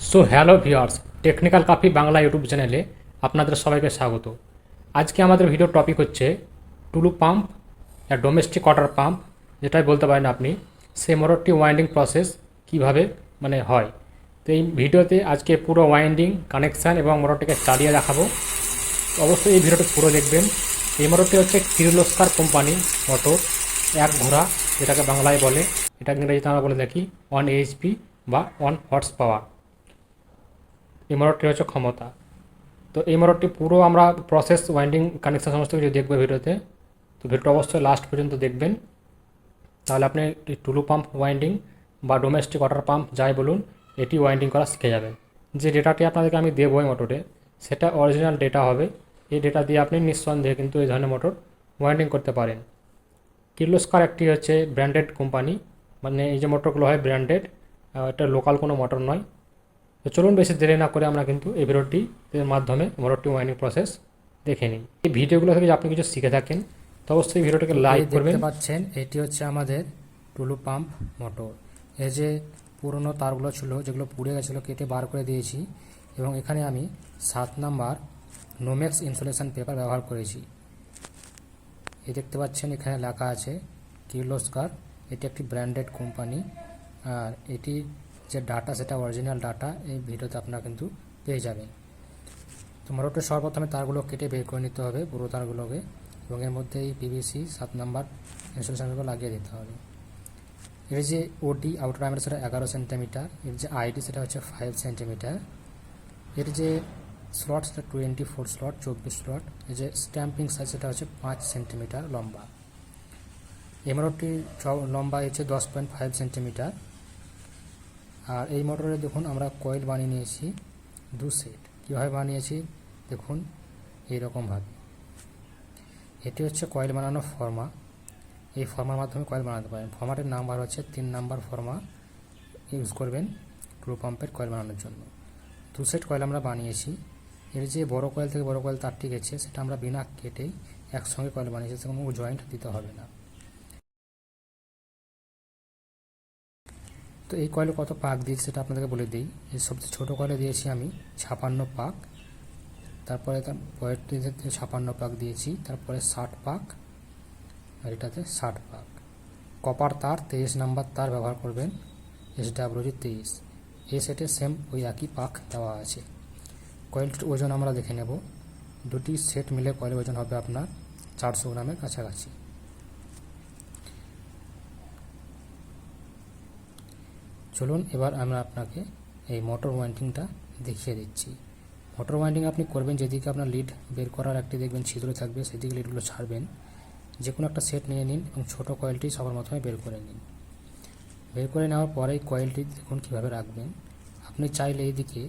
So hello viewers technical Kafi Bangla YouTube চ্যানেলে আপনাদের সবাইকে স্বাগত। আজকে আমাদের ভিডিও টপিক হচ্ছে টুলু পাম্প বা ডোমেস্টিক ওয়াটার পাম্প যেটাই বলতে পারেন আপনি সেই মোটরটি ওয়াইন্ডিং প্রসেস কীভাবে মানে হয়। তো এই ভিডিওতে আজকে পুরো ওয়াইন্ডিং কানেকশান এবং মোটরটিকে চালিয়ে দেখাবো। অবশ্যই এই ভিডিওটি পুরো দেখবেন। এই মোটরটি হচ্ছে কিরলোস্কার কোম্পানি মোটর এক ঘোড়া, যেটাকে বাংলায় বলে। এটাকে ইংরেজিতে আমরা বলে থাকি ওয়ান এইচপি বা ওয়ান হর্স পাওয়ার এই মোটরটি হচ্ছে ক্ষমতা। তো এই মোটরটি পুরো আমরা প্রসেস ওয়াইন্ডিং কানেকশন সমস্ত কিছু দেখব ভিডিওতে। তো ভিডিওটা অবশ্যই লাস্ট পর্যন্ত দেখবেন। তাহলে আপনি টুলু পাম্প ওয়াইন্ডিং বা ডোমেস্টিক ওয়াটার পাম্প যাই বলুন, এটি ওয়াইন্ডিং করা শিখে যাবেন। যে ডেটাটি আপনাদেরকে আমি দেবো এই মোটরে সেটা অরিজিনাল ডেটা হবে। এই ডেটা দিয়ে আপনি নিঃসন্দেহে কিন্তু এই ধরনের মোটর ওয়াইন্ডিং করতে পারেন। কির্লোস্কার একটি হচ্ছে ব্র্যান্ডেড কোম্পানি মানে এই যে মোটরগুলো হয় ব্র্যান্ডেড এটা লোকাল কোনো মোটর নয়। তো চলুন বেশি দেরি না করে আমরা কিন্তু এই ভিডিওটি এর মাধ্যমে মোটরটি ওয়াইনিং প্রসেস দেখে নিই। এই ভিডিওগুলো থেকে যদি আপনি কিছু শিখে থাকেন তো অবশ্যই ভিডিওটাকে লাইক করবেন দেখতে পাচ্ছেন এটি হচ্ছে আমাদের টুলু পাম্প মোটর। এই যে পুরনো তারগুলো ছিল যেগুলো পুড়ে গেছিল কেটে বার করে দিয়েছি এবং এখানে আমি সাত নাম্বার নোমেক্স ইনসুলেশন পেপার ব্যবহার করেছি। এই দেখতে পাচ্ছেন এখানে লেখা আছে কির্লোস্কার। এটি একটি ব্র্যান্ডেড কোম্পানি। আর এটি যে ডাটা সেটা অরিজিনাল ডাটা এই ভিডিওতে আপনারা কিন্তু পেয়ে যাবেন। তো মোটরটা সর্বপ্রথমে তারগুলো কেটে বের করে নিতে হবে পুরো তারগুলোকে এবং এর মধ্যে এই পিভিসি সাত নাম্বার ইনস্টলেশনগুলো লাগিয়ে দিতে হবে। এর যে ওডি আউটার ডায়ামিটার সেটা এগারো সেন্টিমিটার এর যে আইডি সেটা হচ্ছে ফাইভ সেন্টিমিটার এর যে স্লট সেটা টোয়েন্টি ফোর স্লট চব্বিশ স্লট এই যে স্ট্যাম্পিং সাইজ সেটা হচ্ছে পাঁচ সেন্টিমিটার লম্বা। এই মোটরটির লম্বা হচ্ছে দশ পয়েন্ট ফাইভ সেন্টিমিটার আর এই মোটরে দেখুন আমরা কয়েল বানিয়ে নিয়েছি, দু সেট। কীভাবে বানিয়েছি? দেখুন এইরকমভাবে এটি হচ্ছে কয়েল বানানো ফর্মা। এই ফর্মার মাধ্যমে কয়েল বানাতে পারেন। ফর্মাটের নাম্বার হচ্ছে তিন নাম্বার ফর্মা। ইউজ করবেন ট্রু পাম্পের কয়েল বানানোর জন্য। দু সেট কয়েল আমরা বানিয়েছি। এর যে বড় কয়েল থেকে বড় কয়েল তারটি গেছে, সেটা আমরা বিনা কেটেই একসঙ্গে কয়েল বানিয়েছি। সেরকম জয়েন্ট দিতে হবে না। তো এই কয়েলে কত পাক দিয়েছি সেটা আপনাদেরকে বলে দিই। এই সবচেয়ে ছোটো কয়েলে দিয়েছি আমি ছাপান্ন পাক। তারপরে তার পরেরটিতে ছাপান্ন পাক দিয়েছি, তারপরে ষাট পাক, আর এটাতে ষাট পাক। কপার তার তেইশ নাম্বার তার ব্যবহার করবেন এস ডাব্লিউজি তেইশ। এ সেটে সেম ওই একই পাক দেওয়া আছে। কয়েলটির ওজন আমরা দেখে নেব। দুটি সেট মিলে কয়েলের ওজন হবে আপনার চারশো গ্রামের কাছাকাছি। চলুন, এবার আমরা আপনাকে এই মোটর ওয়াইন্ডিংটা দেখিয়ে দিচ্ছি। মোটর ওয়াইন্ডিং আপনি করবেন যেদিকে আপনার লিড বের করার একটি দেখবেন, ছিদ্র থাকবে, সেদিকে লিডগুলো ছাড়বেন। যে কোনো একটা সেট নিয়ে নিন এবং ছোটো কয়েলটি সবার প্রথমে বের করে নিন। বের করে নেওয়ার পরেই কয়েলটি দেখুন কীভাবে রাখবেন। আপনি চাইলে এইদিকে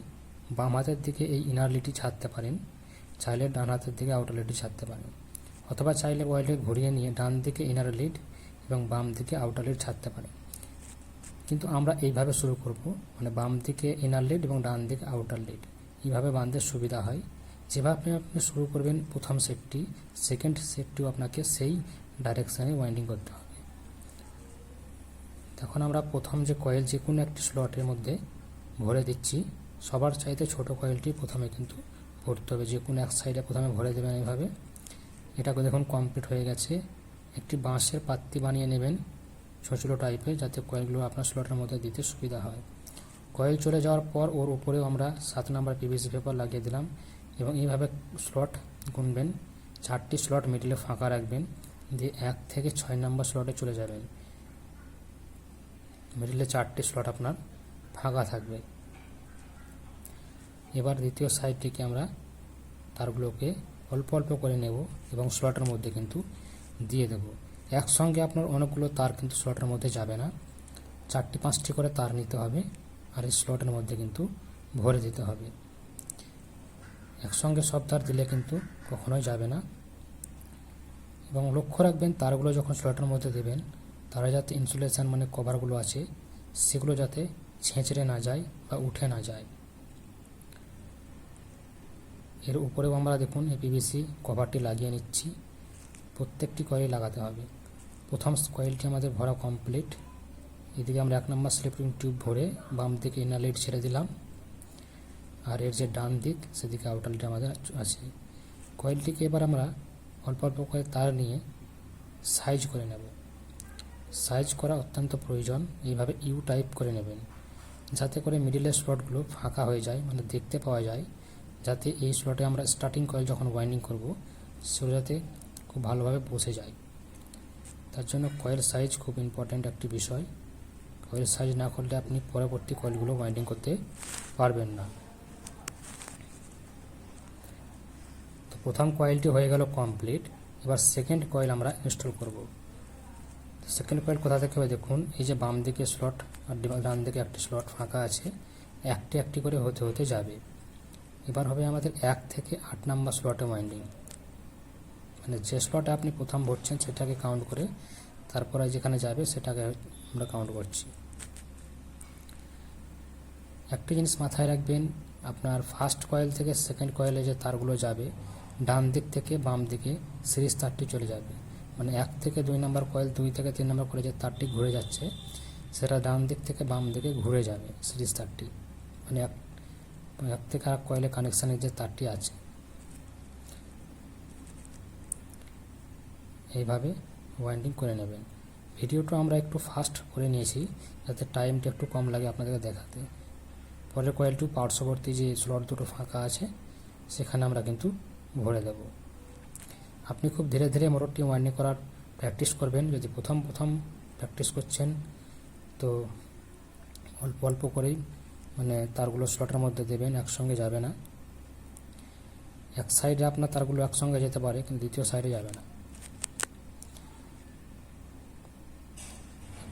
বাম হাতের দিকে এই ইনার লিডটি ছাড়তে পারেন, চাইলে ডান হাতের দিকে আউটার লিডটি ছাড়তে পারেন। অথবা চাইলে কয়েলটি ঘুরিয়ে নিয়ে ডান দিকে ইনার লিড এবং বাম দিকে আউটার লিড ছাড়তে পারেন। কিন্তু আমরা এইভাবে শুরু করব মানে বাম দিকে ইনার লিড এবং ডান দিকে আউটার লিড এইভাবে বাঁধতে সুবিধা হয়। যেভাবে আপনি শুরু করবেন প্রথম সেটটি সেকেন্ড সেটটিও আপনাকে সেই ডাইরেকশানে ওয়াইন্ডিং করতে হবে। তখন আমরা প্রথম যে কয়েল যে কোনো একটি স্লটের মধ্যে ভরে দিচ্ছি, সবার চাইতে ছোট কয়েলটি প্রথমে কিন্তু ভরতে হবে। যে কোনো এক সাইডে প্রথমে ভরে দেবেন এইভাবে। এটাকে দেখুন কমপ্লিট হয়ে গেছে। একটি বাঁশের পাত্তি বানিয়ে নেবেন। ছোটো টাইপের যাতে কয়েলগুলো আপনার স্লটের মধ্যে দিতে সুবিধা হয়। কয়েল চলে যাওয়ার পর ওর উপরেও আমরা সাত নাম্বার পিভিসি পেপার লাগিয়ে দিলাম এবং এইভাবে স্লট গুনবেন। চারটি স্লট মিডিলে ফাঁকা রাখবেন, দিয়ে এক থেকে ছয় নাম্বার স্লটে চলে যাবেন। মিডিলে চারটি স্লট আপনার ফাঁকা থাকবে। এবার দ্বিতীয় সাইডটিকে আমরা তারগুলোকে অল্প অল্প করে নেব এবং স্লটের মধ্যে কিন্তু দিয়ে দেব। একসঙ্গে আপনার অনেকগুলো তার কিন্তু স্লটের মধ্যে যাবে না। চারটি, পাঁচটি করে তার নিতে হবে আর এই স্লটের মধ্যে কিন্তু ভরে দিতে হবে। একসঙ্গে সব তার দিলে কিন্তু কখনোই যাবে না। এবং লক্ষ্য রাখবেন, তারগুলো যখন স্লটের মধ্যে দেবেন, তারা যাতে ইনসুলেশন মানে কভারগুলো আছে, সেগুলো যাতে ছেঁচড়ে না যায় বা উঠে না যায়। এর উপরেও আমরা দেখুন, এই পিভিসি কভারটি লাগিয়ে নিচ্ছি। প্রত্যেকটি কয়েলে লাগাতে হবে। প্রথম কয়েলটি আমাদের ভরা কমপ্লিট এদিকে আমরা এক নম্বর স্লিপিং টিউব ভরে বাম দিকে ইনার লিড ছেড়ে দিলাম। আর এর যে ডান দিক, সেদিকে আউটার আমাদের আছে। কয়েলটিকে এবার আমরা অল্প অল্প করে তার নিয়ে সাইজ করে নেব। সাইজ করা অত্যন্ত প্রয়োজন। এইভাবে ইউ টাইপ করে নেবেন। যাতে করে মিডিলের স্লটগুলো ফাঁকা হয়ে যায় মানে দেখতে পাওয়া যায়। যাতে এই স্লটে আমরা স্টার্টিং কয়েল যখন ওয়াইন্ডিং করব, সেগুলো যাতে খুব ভালোভাবে বসে যায়। তার জন্য কয়েল সাইজ খুব ইম্পর্ট্যান্ট একটি বিষয়। কয়েল সাইজ না করলে আপনি পরবর্তী কয়েলগুলো ওয়াইন্ডিং করতে পারবেন না। তো প্রথম কয়েলটি হয়ে গেল কমপ্লিট এবার সেকেন্ড কয়েল আমরা ইনস্টল করব। সেকেন্ড কয়েল কোথা থেকে হবে দেখুন, এই যে বাম দিকে স্লট আর ডান দিকে একটি স্লট ফাঁকা আছে, একটি একটি করে হতে হতে যাবে। এবার হবে আমাদের এক থেকে আট নাম্বার স্লটে ওয়াইন্ডিং মানে যে স্লটে আপনি প্রথম ভরছেন সেটাকে কাউন্ট করে তারপরে যেখানে যাবে সেটাকে আমরা কাউন্ট করছি। একটি জিনিস মাথায় রাখবেন, আপনার ফার্স্ট কয়েল থেকে সেকেন্ড কয়েলে যে তারগুলো যাবে, ডান দিক থেকে বাম দিকে সিরিজ তারটি চলে যাবে। মানে এক থেকে দুই নম্বর কয়েল দুই থেকে তিন নম্বর করে যে তারটি ঘুরে যাচ্ছে, সেটা ডান দিক থেকে বাম দিকে ঘুরে যাবে সিরিজ তারটি। মানে এক এক থেকে আর কয়েলে কানেকশানের যে তারটি আছে। এইভাবে ওয়াইন্ডিং করে নেবেন। ভিডিওটা আমরা একটু ফাস্ট করে নিয়েছি, যাতে টাইমটা একটু কম লাগে আপনাদেরকে দেখাতে। পরের কয়েলটি পার্শ্ববর্তী যে স্লট দুটো ফাঁকা আছে, সেখানে আমরা কিন্তু ভরে দেব। আপনি খুব ধীরে ধীরে মোটরটি ওয়াইন্ডিং করার প্র্যাকটিস করবেন। যদি প্রথম প্রথম প্র্যাকটিস করছেন, তো অল্প অল্প করেই মানে তারগুলো স্লটের মধ্যে দেবেন, একসঙ্গে যাবে না। এক সাইডে আপনার তারগুলো একসঙ্গে যেতে পারে, কিন্তু দ্বিতীয় সাইডে যাবে না।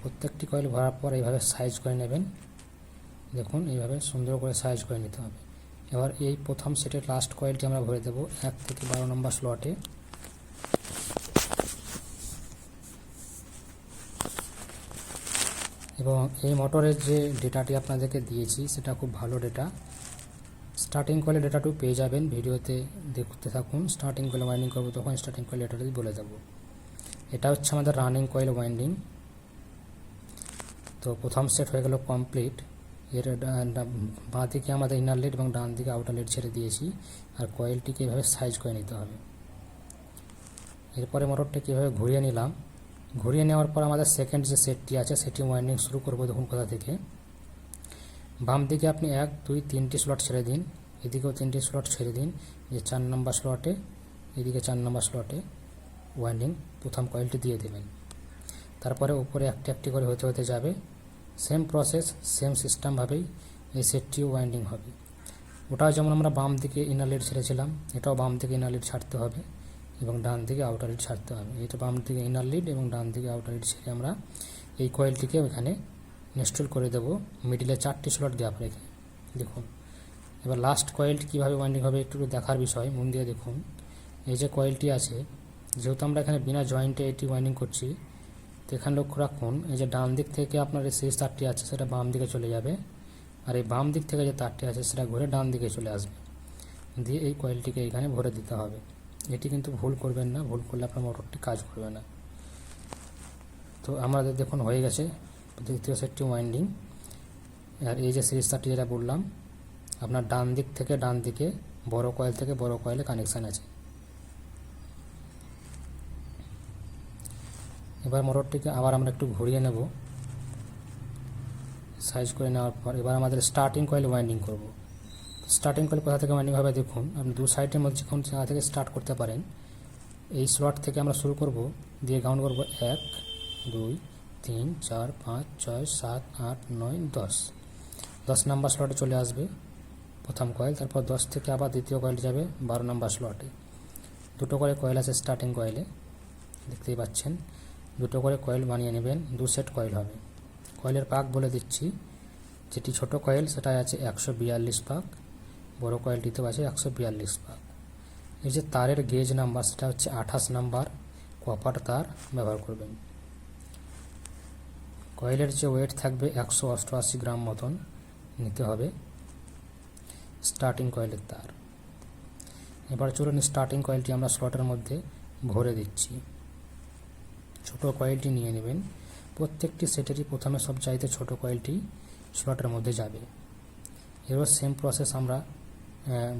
প্রত্যেকটি কয়েল ভরার পর এইভাবে সাইজ করে নেবেন। দেখুন, এইভাবে সুন্দর করে সাইজ করে নিতে হবে। এবার এই প্রথম সেটের লাস্ট কয়েলটি আমরা ভরে দেব এক থেকে বারো নম্বর স্লটে এবং এই মোটরের যে ডেটাটি আপনাদেরকে দিয়েছি, সেটা খুব ভালো ডেটা স্টার্টিং কলে ডেটাটু পেয়ে যাবেন ভিডিওতে দেখতে থাকুন। স্টার্টিং কলে ওয়াইন্ডিং করব তখন স্টার্টিং কলে ডেটাটি বলে দেবো। এটা হচ্ছে আমাদের রানিং কয়েল ওয়াইন্ডিং তো প্রথম সেট হয়ে গেল কমপ্লিট এর বাঁ দিকে আমাদের ইনার লিড এবং ডান দিকে আউটার লিড ছেড়ে দিয়েছি। আর কয়েলটিকে এভাবে সাইজ করে নিতে হবে। এরপরে মোটরটা কীভাবে ঘুরিয়ে নিলাম? ঘুরিয়ে নেওয়ার পর আমাদের সেকেন্ড যে সেটটি আছে, সেটি ওয়াইন্ডিং শুরু করব দেখুন কোথা থেকে। বাম দিকে আপনি এক, দুই, তিনটি স্লট ছেড়ে দিন। এদিকেও তিনটি স্লট ছেড়ে দিন। যে চার নম্বর স্লটে এদিকে চার নম্বর স্লটে ওয়াইন্ডিং প্রথম কয়েলটি দিয়ে দেবেন। তারপরে উপরে একটি একটি করে হতে হতে যাবে। সেম প্রসেস সেম সিস্টেমভাবেই এই সেটটিও ওয়াইন্ডিং হবে। ওটাও যেমন আমরা বাম দিকে ইনার লিড ছেড়েছিলাম, এটাও বাম দিকে ইনার লিড ছাড়তে হবে এবং ডান দিকে আউটার লিড ছাড়তে হবে। এটা বাম দিকে ইনার লিড এবং ডান দিকে আউটার লিড ছেড়ে আমরা এই কয়েলটিকে ওখানে ইনস্টল করে দেব। মিডিলে চারটি স্লট দেওয়া রেখে। দেখুন, এবার লাস্ট কয়েলটি কীভাবে ওয়াইন্ডিং হবে একটু দেখার বিষয়, মন দিয়ে দেখুন। এই যে কয়েলটি আছে, যেহেতু আমরা এখানে বিনা জয়েন্টে এটি ওয়াইন্ডিং করছি তো এখানে লক্ষ্য রাখুন, এই যে ডান দিক থেকে আপনার এই শেষ তারটি আছে, সেটা বাম দিকে চলে যাবে। আর এই বাম দিক থেকে যে তারটি আছে, সেটা ঘুরে ডান দিকে চলে আসবে। দিয়ে এই কয়েলটিকে এখানে ভরে দিতে হবে। এটি কিন্তু ভুল করবেন না, ভুল করলে আপনার মোটরটি কাজ করবে না। তো আমাদের দেখুন, হয়ে গেছে দ্বিতীয় সেটটি ওয়াইন্ডিং আর এই যে সিরিজ তারটি যেটা বললাম, আপনার ডান দিক থেকে ডান দিকে বড় কয়েল থেকে বড় কয়েলে কানেকশান আছে। এবার মোটরটিকে আবার আমরা একটু ঘুরিয়ে নেব। সাইজ করে নেওয়ার পর এবার আমাদের স্টার্টিং কয়েল ওয়াইন্ডিং করব। স্টার্টিং কয়েল কোথা থেকে ওয়াইন্ডিং হবে দেখুন, আপনি দু সাইডের মধ্যে যখন জায়গা থেকে স্টার্ট করতে পারেন। এই স্লট থেকে আমরা শুরু করব, দিয়ে কাউন্ট করব এক, দুই, তিন, চার, পাঁচ, ছয়, সাত, আট, নয়, দশ। দশ নাম্বার স্লটে চলে আসবে প্রথম কয়েল তারপর দশ থেকে আবার দ্বিতীয় কয়েল যাবে বারো নাম্বার স্লটে দুটো করে কয়েল আছে স্টার্টিং কয়েলে দেখতেই পাচ্ছেন। দুটো করে কয়েল বানিয়ে নেবেন, দু সেট কয়েল হবে। কয়েলের পাক বলে দিচ্ছি, যেটি ছোট কয়েল সেটাই আছে একশো বিয়াল্লিশ পাক, বড় কয়েলটিতেও আছে একশো বিয়াল্লিশ পাক। এই যে তারের গেজ নাম্বার সেটা হচ্ছে আঠাশ নাম্বার কপার তার ব্যবহার করবেন। কয়েলের যে ওয়েট থাকবে একশো অষ্টআশি গ্রাম মতন নিতে হবে স্টার্টিং কয়েলের তার। এবার চলুন স্টার্টিং কয়েলটি আমরা স্লটের মধ্যে ভরে দিচ্ছি। ছোট কয়েলটি নিয়ে নেবেন। প্রত্যেকটি সেটেরই প্রথমে সব চাইতে ছোট কয়েলটি স্লটের মধ্যে যাবে। এবার সেম প্রসেস আমরা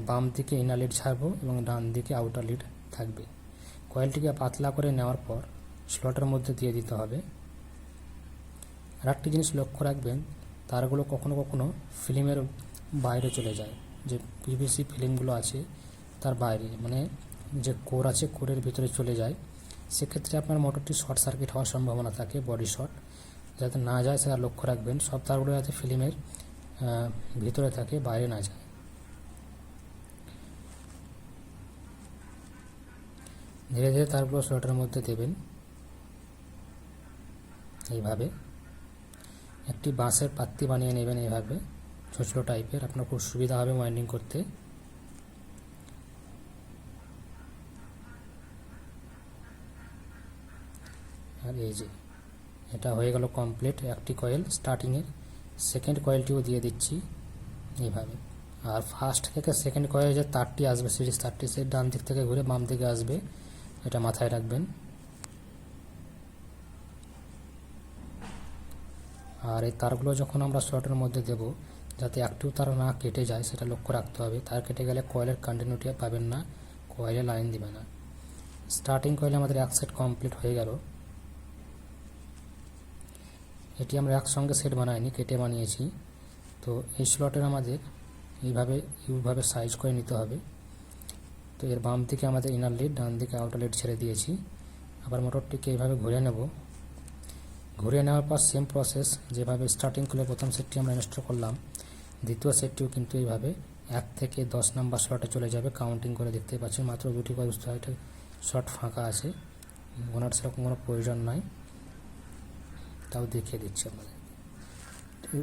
বাম দিকে ইনার লিড ছাড়বো এবং ডান দিকে আউটার লিড থাকবে। কয়েলটিকে পাতলা করে নেওয়ার পর স্লটের মধ্যে দিয়ে দিতে হবে। আর একটি জিনিস লক্ষ্য রাখবেন, তারগুলো কখনো কখনো ফিল্মের বাইরে চলে যায়। যে পিভিসি ফিল্মগুলো আছে, তার বাইরে মানে যে কোর আছে, কোরের ভিতরে চলে যায়। সেক্ষেত্রে আপনার মোটরটি শর্ট সার্কিট হওয়ার সম্ভাবনা থাকে বডি শর্ট যাতে না যায় সেটা লক্ষ্য রাখবেন। সব তারগুলো যাতে ফিল্মের ভিতরে থাকে, বাইরে না যায়। ধীরে ধীরে তারগুলো স্লটের মধ্যে দেবেন। এইভাবে। একটি বাঁশের পাত্তি বানিয়ে নেবেন এইভাবে। ছোটো ছোটো টাইপের আপনার খুব সুবিধা হবে ওয়াইন্ডিং করতে। আর এই যে, এটা হয়ে গেল কমপ্লিট একটি কয়েল স্টার্টিংয়ের সেকেন্ড কয়েলটিও দিয়ে দিচ্ছি এইভাবে। আর ফার্স্ট থেকে সেকেন্ড কয়েলে যে তারটি আসবে সিরিজ তারটি, সে ডান দিক থেকে ঘুরে বাম দিকে আসবে। এটা মাথায় রাখবেন। আর এই তারগুলো যখন আমরা শর্টের মধ্যে দেব, যাতে একটিও তার না কেটে যায়, সেটা লক্ষ্য রাখতে হবে। তার কেটে গেলে কয়েলের কন্টিনিউটি পাবেন না। কয়েলে লাইন দিবে না। স্টার্টিং কয়েলে আমাদের এক সেট কমপ্লিট হয়ে গেল। এটি আমরা একসঙ্গে সেট বানাইনি, কেটে বানিয়েছি। তো এই স্লটের আমাদের এইভাবে ইউভাবে সাইজ করে নিতে হবে। তো এর বাম দিকে আমাদের ইনার লিড ডান দিকে আউটার লিড ছেড়ে দিয়েছি। আবার মোটরটিকে এইভাবে ঘুরে নেব। ঘুরে নেওয়ার পর সেম প্রসেস যেভাবে স্টার্টিং করলে প্রথম সেটটি আমরা ইনস্টল করলাম, দ্বিতীয় সেটটিও কিন্তু এইভাবে এক থেকে দশ নাম্বার স্লটে চলে যাবে কাউন্টিং করে দেখতে পাচ্ছেন। মাত্র দুটি দুটো শর্ট ফাঁকা আছে। ওনার সেরকম কোনো প্রয়োজন নাই। তাও দেখিয়ে দিচ্ছি আপনাদের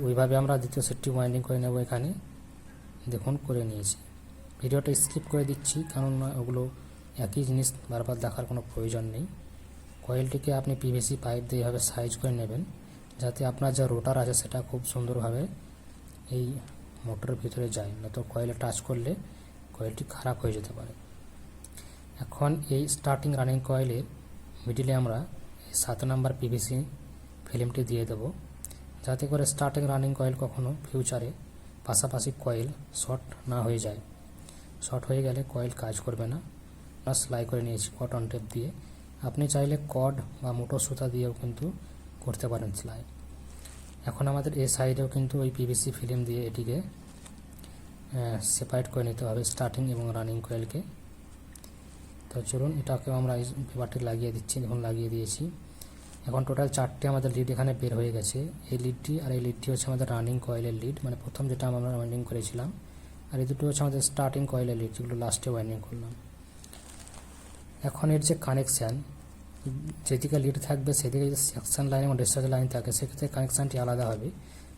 ওইভাবে আমরা দ্বিতীয় সেটটি ওয়াইন্ডিং করে নেব এখানে। দেখুন, করে নিয়েছি। ভিডিওটা স্কিপ করে দিচ্ছি, কারণ ওগুলো একই জিনিস বারবার দেখার কোনো প্রয়োজন নেই। কয়েলটিকে আপনি পিভিসি পাইপ দিয়ে এভাবে সাইজ করে নেবেন, যাতে আপনার যা রোটার আছে সেটা খুব সুন্দরভাবে এই মোটরের ভিতরে যায় না তো কয়েলে টাচ করলে কয়েলটি খারাপ হয়ে যেতে পারে। এখন এই স্টার্টিং রানিং কয়েলের মিডিলে আমরা সাত নাম্বার পিভিসি ফিল্মটি দিয়ে দেব। যাতে করে স্টার্টিং রানিং কয়েল কখনো ফিউচারে পাশাপাশি কয়েল শর্ট না হয়ে যায়। শর্ট হয়ে গেলে কয়েল কাজ করবে না। আমরা সেলাই করে নিয়েছি কটন টেপ দিয়ে। আপনি চাইলে কড বা মোটর সুতা দিয়েও কিন্তু করতে পারেন সেলাই এখন আমাদের এই সাইডেও কিন্তু ওই পিভিসি ফিল্ম দিয়ে এটিকে সেপারেট করে নিতে হবে স্টার্টিং এবং রানিং কয়েলকে তো চলুন এটাকেও আমরা এই পেপারটি লাগিয়ে দিচ্ছি। দেখুন, লাগিয়ে দিয়েছি। এখন টোটাল চারটে আমাদের লিড এখানে বের হয়ে গেছে। এই লিডটি আর এই লিডটি হচ্ছে আমাদের রানিং কয়েলের লিড মানে প্রথম যেটা আমরা ওয়াইন্ডিং করেছিলাম। আর এই দুটো হচ্ছে আমাদের স্টার্টিং কয়েলের লিড যেগুলো লাস্টে ওয়াইন্ডিং করলাম। এখন এর যে কানেকশান যেদিকে লিড থাকবে সেদিকে যদি সাকশন লাইন এবং ডিসচার্জ লাইন থাকে, সেক্ষেত্রে কানেকশানটি আলাদা হবে।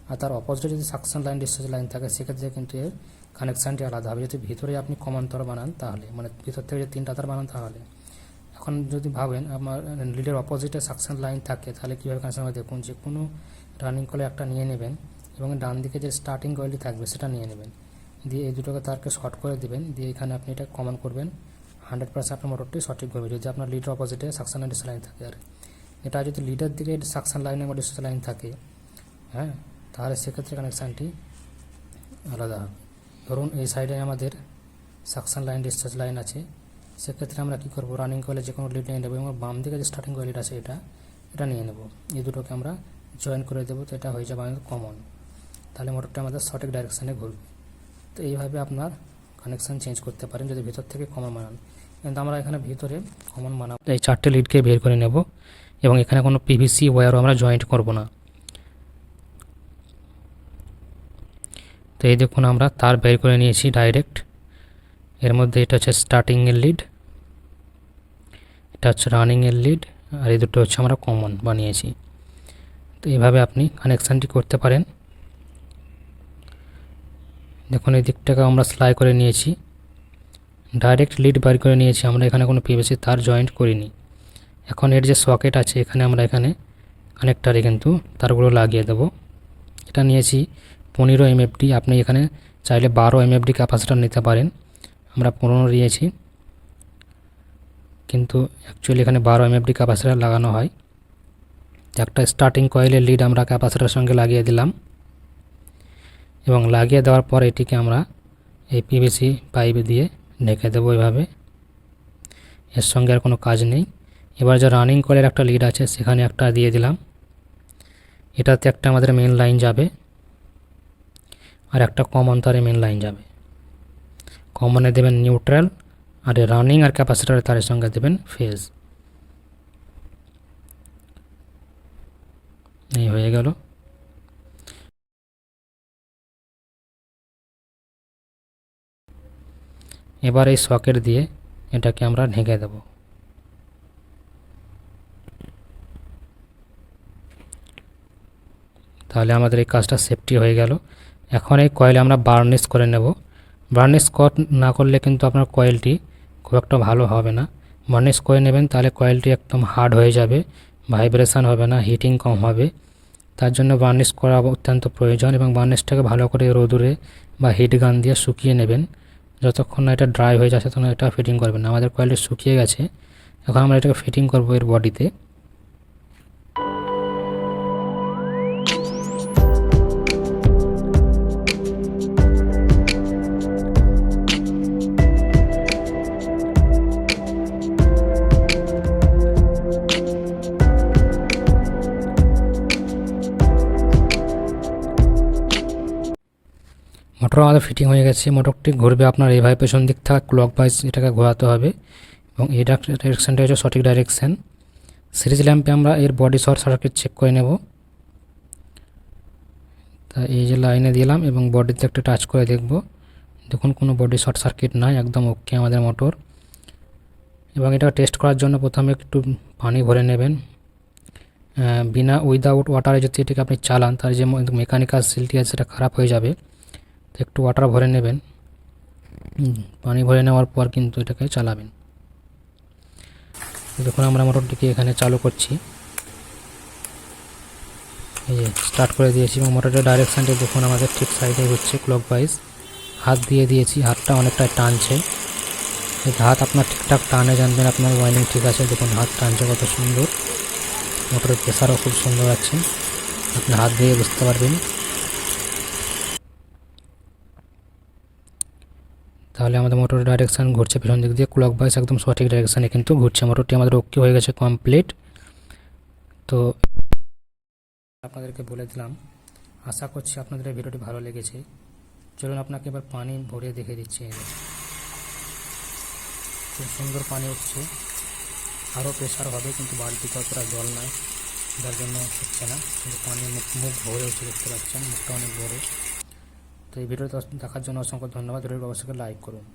আর তার অপোজিটে যদি সাকশন লাইন ডিসচার্জ লাইন থাকে, সেক্ষেত্রে কিন্তু এর কানেকশানটি আলাদা হবে। যদি ভিতরে আপনি কমন তার বানান তাহলে মানে ভিতর থেকে যদি তিনটা তার বানান তাহলে। এখন যদি ভাবেন, আমার লিডের অপোজিটে সাকশন লাইন থাকে, তাহলে কীভাবে কানেকশন হবে দেখুন, যে কোনো রানিং কলে একটা নিয়ে নেবেন এবং ডান দিকে যে স্টার্টিং কয়েলটি থাকবে, সেটা নিয়ে নেবেন। দিয়ে এই দুটোকে তারকে শর্ট করে দেবেন। দিয়ে এখানে আপনি এটা কমন করবেন হান্ড্রেড পার্সেন্ট আপনার মোটরটি সঠিক হবে যদি আপনার লিডের অপোজিটে সাকশন লাইন লাইন থাকে আর। এটা যদি লিডের দিকে সাকশন লাইন এবং ডিসচার্জ লাইন থাকে হ্যাঁ তাহলে সেক্ষেত্রে কানেকশানটি আলাদা হবে। ধরুন, এই সাইডে আমাদের সাকশন লাইন ডিসচার্জ লাইন আছে। সেক্ষেত্রে আমরা কী করব? রানিং কয়েলে যে কোনো লিড নিয়ে নেব এবং বাম দিকে যে স্টার্টিং কয়েল আছে এটা এটা নিয়ে নেব। এই দুটোকে আমরা জয়েন করে দেবো তো এটা হয়ে যাবে আমাদের কমন তাহলে মোটরটা আমাদের সঠিক ডাইরেকশানে ঘুরবে। তো এইভাবে আপনার কানেকশান চেঞ্জ করতে পারেন যদি ভিতর থেকে কমন বানান। কিন্তু আমরা এখানে ভিতরে কমন বানাবো। এই চারটে লিডকে বের করে নেব এবং এখানে কোনো পিভিসি ওয়্যারও আমরা জয়েন্ট করব না। তো এই দেখুন আমরা তার বের করে নিয়েছি ডাইরেক্ট এর মধ্যে এটা হচ্ছে স্টার্টিংয়ের লিড এটা হচ্ছে রানিংয়ের লিড আর এই দুটো হচ্ছে আমরা কমন বানিয়েছি। তো এইভাবে আপনি কানেকশানটি করতে পারেন। দেখুন, এই দিকটাকে আমরা সেলাই করে নিয়েছি। ডাইরেক্ট লিড বার করে নিয়েছি, আমরা এখানে কোনো পিভিসি তার জয়েন্ট করিনি। এখন এর যে সকেট আছে, এখানে আমরা এখানে কানেক্টারে কিন্তু তারগুলো লাগিয়ে দেবো। এটা নিয়েছি পনেরো এমএফডি আপনি এখানে চাইলে বারো এমএফডি ক্যাপাসিটার নিতে পারেন। আমরা পনেরো নিয়েছি। কিন্তু অ্যাকচুয়ালি এখানে বারো এমএফডি ক্যাপাসিটার লাগানো হয়। একটা স্টার্টিং কয়েলের লিড আমরা ক্যাপাসিটারের সঙ্গে লাগিয়ে দিলাম। এবং লাগিয়ে দেওয়ার পর এটিকে আমরা এই পিভিসি পাইপ দিয়ে ঢেকে দেবো এভাবে। এর সঙ্গে আর কোনো কাজ নেই। এবার যে রানিং কলের একটা লিড আছে, সেখানে একটা দিয়ে দিলাম। এটাতে একটা আমাদের মেন লাইন যাবে। আর একটা কম অন্তরে মেন লাইন যাবে। কমনে দেবেন নিউট্রাল, আর রানিং আর ক্যাপাসিটার তারের সঙ্গে দেবেন ফেজ। এই হয়ে গেল। এবার এই সকেট দিয়ে এটাকে আমরা ঢেকে দেব। তাহলে আমাদের এই কাজটা সেফটি হয়ে গেল। এখন এই কয়েলে আমরা বার্নিশ করে নেব। বার্নিশ কট না করলে কিন্তু আপনার কয়েলটি খুব একটা ভালো হবে না। বার্নিশ করে নেবেন তাহলে কয়েলটি একদম হার্ড হয়ে যাবে ভাইব্রেশন হবে না হিটিং কম হবে। তার জন্য বার্নিশ করা অত্যন্ত প্রয়োজন এবং বার্নিশটাকে ভালো করে রোদুরে বা হিট গান দিয়ে শুকিয়ে নেবেন। যতক্ষণ না এটা ড্রাই হয়ে যাচ্ছে তখন এটা ফিটিং করবেন আমাদের কয়েলটি শুকিয়ে গেছে। এখন আমরা এটাকে ফিটিং করব এর বডিতে মোটর আমাদের ফিটিং হয়ে গেছে। মোটরটি ঘুরবে আপনার এইভাবে পেছন দিক থেকে ক্লক ওয়াইজ এটাকে ঘোরাতে হবে এবং এই ডাইরেকশানটা হচ্ছে সঠিক ডাইরেকশান সিরিজ ল্যাম্পে আমরা এর বডি শর্ট সার্কিট চেক করে নেব। তা এই যে লাইনে দিলাম এবং বডিতে একটু টাচ করে দেখব। দেখুন, কোনো বডি শর্ট সার্কিট নাই, একদম ওকে আমাদের মোটর এবং এটা টেস্ট করার জন্য প্রথমে একটু পানি ভরে নেবেন। বিনা উইদাউট ওয়াটারে যদি এটাকে আপনি চালান তার যে মেকানিক্যাল সিলটি আছে সেটা খারাপ হয়ে যাবে। একটু ওয়াটার ভরে নেবেন। পানি ভরে নেওয়ার পর কিন্তু এটাকে চালাবেন। দেখুন আমরা মোটরটিকে এখানে চালু করছি। এই যে স্টার্ট করে দিয়েছি এবং মোটরের ডাইরেকশানটা দেখুন আমাদের ঠিক সাইডে হচ্ছে ক্লক ওয়াইজ হাত দিয়ে দিয়েছি, হাতটা অনেকটা টানছে। হাত আপনার ঠিকঠাক টানে জানবেন, আপনার ওয়াইনিং ঠিক আছে। দেখুন হাত টানছে কত সুন্দর। মোটরের প্রেশারও খুব সুন্দর আছে। আপনি হাত দিয়ে বুঝতে পারবেন। তাহলে আমাদের মোটর ডাইরেকশান ঘুরছে, পিছন দিক দিয়ে ক্লক বাইস একদম সঠিক ডাইরেকশানে কিন্তু ঘুরছে। মোটরটি আমাদের ওকে হয়ে গেছে কমপ্লিট তো আপনাদেরকে বলে দিলাম, আশা করছি আপনাদের ভিডিওটি ভালো লেগেছে। চলুন আপনাকে এবার পানি ভরে দেখে দিচ্ছি খুব সুন্দর পানি উঠছে। আরও প্রেশার হবে, কিন্তু বালতিতে অতটা জল নাই। যার জন্য হচ্ছে না, কিন্তু পানি মুখ মুখ ভরে উঠছে, দেখতে পাচ্ছেন, মুখটা অনেক বড় তো এই ভিডিওটা দেখার জন্য অসংখ্য ধন্যবাদ। ভিডিওটি অবশ্যই লাইক করুন।